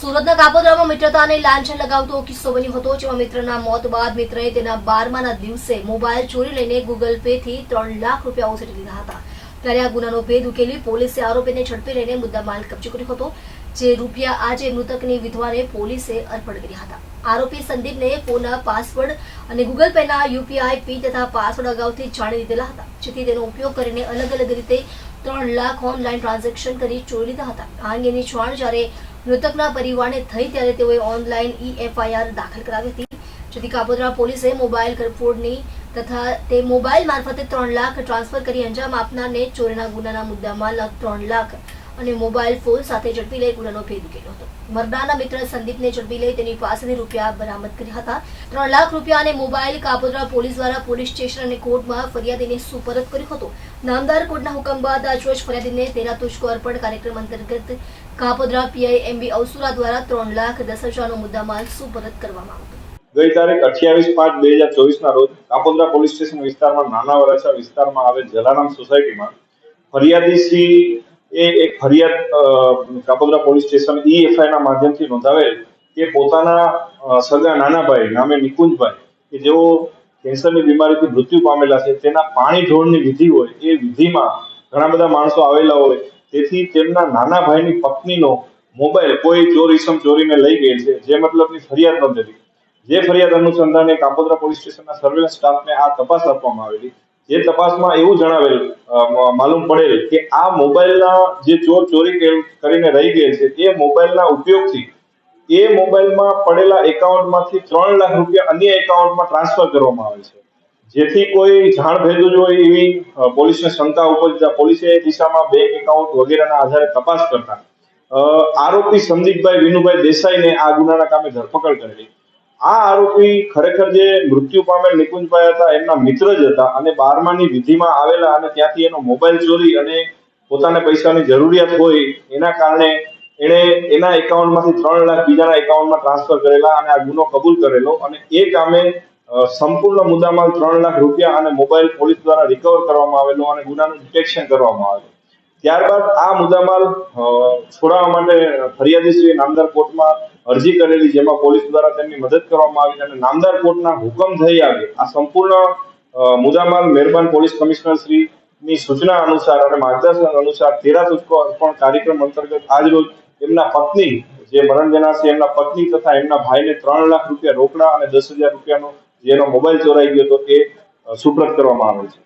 સુરતના કાપોદ્રામાં મિત્રતાને લાંછન લગાવતો કિસ્સો બન્યો હતો, જેમાં મિત્રના મોત બાદ મિત્રએ તેના બારમાના દિવસે મોબાઈલ ચોરી લઈને ગૂગલ પે થી ત્રણ લાખ રૂપિયા ઉછેરી લીધા હતા. ત્યારે આ ગુનાનો ભેદ ઉકેલી પોલીસે આરોપીને ઝડપી લઈને મુદ્દામાલ કબજે કર્યો હતો, જે રૂપિયા આજે મૃતકની વિધવાને પોલીસે અર્પણ કર્યા હતા. આરોપી સંદીપને ફોનના પાસવર્ડ અને ગૂગલ પેના યુપીઆઈ પી તથા પાસવર્ડ અગાઉથી જાણી લીધેલા હતા, જેથી તેનો ઉપયોગ કરીને અલગ અલગ રીતે ત્રણ લાખ ઓનલાઈન ટ્રાન્ઝેક્શન કરી ચોરી લીધા હતા. આ અંગેની જાણ જ્યારે મૃતકના પરિવારને થઈ ત્યારે તેઓએ ઓનલાઈન ઈ એફઆઈઆર દાખલ કરાવી હતી. જેથી કાપોદ્રા પોલીસે મોબાઈલ ઘરફોડની તથા તે મોબાઈલ મારફતે ત્રણ લાખ ટ્રાન્સફર કરી અંજામ આપનારને ચોરીના ગુનાના મુદ્દામાં ત્રણ લાખ અને મોબાઈલ ફોન સાથે ઝડપી લઈ ગુનાનો ભેદ ઉકેલ્યો હતો. મરદાના મિત્ર સંદીપને ઝડપી લઈ તેની પાસેથી રૂપિયા બરામદ કર્યા હતા. ત્રણ લાખ રૂપિયા અને મોબાઈલ કાપોદ્રા પોલીસ દ્વારા પોલીસ સ્ટેશન અને કોર્ટમાં ફરિયાદીને સુપરત કર્યો હતો. નામદાર કોર્ટના હુકમ બાદ આજરોજ ફરિયાદીને તેના તુષ્કો અર્પણ કાર્યક્રમ અંતર્ગત કાપોદ્રા પીઆઈ એમબી અવસુરા દ્વારા ત્રણ લાખ દસ હજારનો મુદ્દામાલ સુપરત કરવામાં આવ્યો ગઈ તારીખ અઠ્યાવીસ પાંચ બે હજાર ચોવીસના રોજ કાપોદ્રા પોલીસ સ્ટેશન વિસ્તારમાં નાના વરાછા વિસ્તારમાં આવેલ જલારામ સોસાયટીમાં ફરિયાદી શ્રી એ એક ફરિયાદ કાપોદરા પોલીસ સ્ટેશન ઈએફઆઈ ના માધ્યમથી નોંધાવેલ કે પોતાના સગા નાના ભાઈ નામે નિકુંજભાઈ, કે જેઓ કેન્સરની બીમારીથી મૃત્યુ પામેલા છે, તેના પાણી ઢોળની વિધિ હોય, એ વિધિમાં ઘણા બધા માણસો આવેલા હોય, તેથી તેમના નાના ભાઈની પત્નીનો મોબાઈલ કોઈ ચોર ઈસમ ચોરીને લઈ ગયેલ છે, જે મતલબની ફરિયાદ નોંધેલી. જે ફરિયાદ અનુસંધાને કાપોદરા પોલીસ સ્ટેશનના સર્વેલન્સ સ્ટાફને આ તપાસ આપવામાં આવેલી. જે તપાસમાં એવું જણાવેલ માલુમ પડેલ કે આ મોબાઈલના જે ચોર ચોરી કરીને રહી ગયેલ છે, એ મોબાઈલના ઉપયોગથી એ મોબાઈલમાં પડેલા એકાઉન્ટમાંથી ત્રણ લાખ રૂપિયા અન્ય એકાઉન્ટમાં ટ્રાન્સફર કરવામાં આવે છે. જેથી કોઈ જાણ ભેદું હોય એવી પોલીસને શંકા ઉપજતા પોલીસે એ દિશામાં બેંક એકાઉન્ટ વગેરેના આધારે તપાસ કરતા આરોપી સંદીપભાઈ વિનુભાઈ દેસાઈને આ ગુનાના કામે ધરપકડ કરેલી. આ આરોપી ખરેખર જે મૃત્યુ પામેલ નિકુંજભાઈ હતા, એમના મિત્ર જ હતા અને બારમાની વિધિમાં આવેલા અને ત્યાંથી એનો મોબાઈલ ચોરી અને પોતાને પૈસાની જરૂરિયાત હોય એના કારણે એણે એના એકાઉન્ટમાંથી ત્રણ લાખ બીજાના એકાઉન્ટમાં ટ્રાન્સફર કરેલા અને આ ગુનો કબૂલ કરેલો અને એ કામે સંપૂર્ણ મુદ્દામાલ ત્રણ લાખ રૂપિયા અને મોબાઈલ પોલીસ દ્વારા રિકવર કરવામાં આવેલો અને ગુનાનું ડિટેક્શન કરવામાં આવેલું. ત્યારબાદ આ મુદ્દામાલ છોડાવવા માટે ફરિયાદીશ્રીએ નામદાર કોર્ટમાં અરજી કરેલી જેમાં પોલીસ દ્વારા તેમની મદદ કરવામાં આવી અને નામદાર કોર્ટના હુકમ થઈ આવે આ સંપૂર્ણ મુદામાલ મહેરબાન પોલીસ કમિશનર શ્રીની સૂચના અનુસાર અને માર્ગદર્શન અનુસાર તેરા તુષ્કો અર્પણ કાર્યક્રમ અંતર્ગત આજરોજ એમના પત્ની, જે મરણ જનાર છે એમના પત્ની તથા એમના ભાઈને ત્રણ લાખ રૂપિયા રોકડા અને દસ હજાર રૂપિયાનો, જેનો મોબાઈલ ચોરાઈ ગયો હતો તે સુપ્રત કરવામાં આવે છે.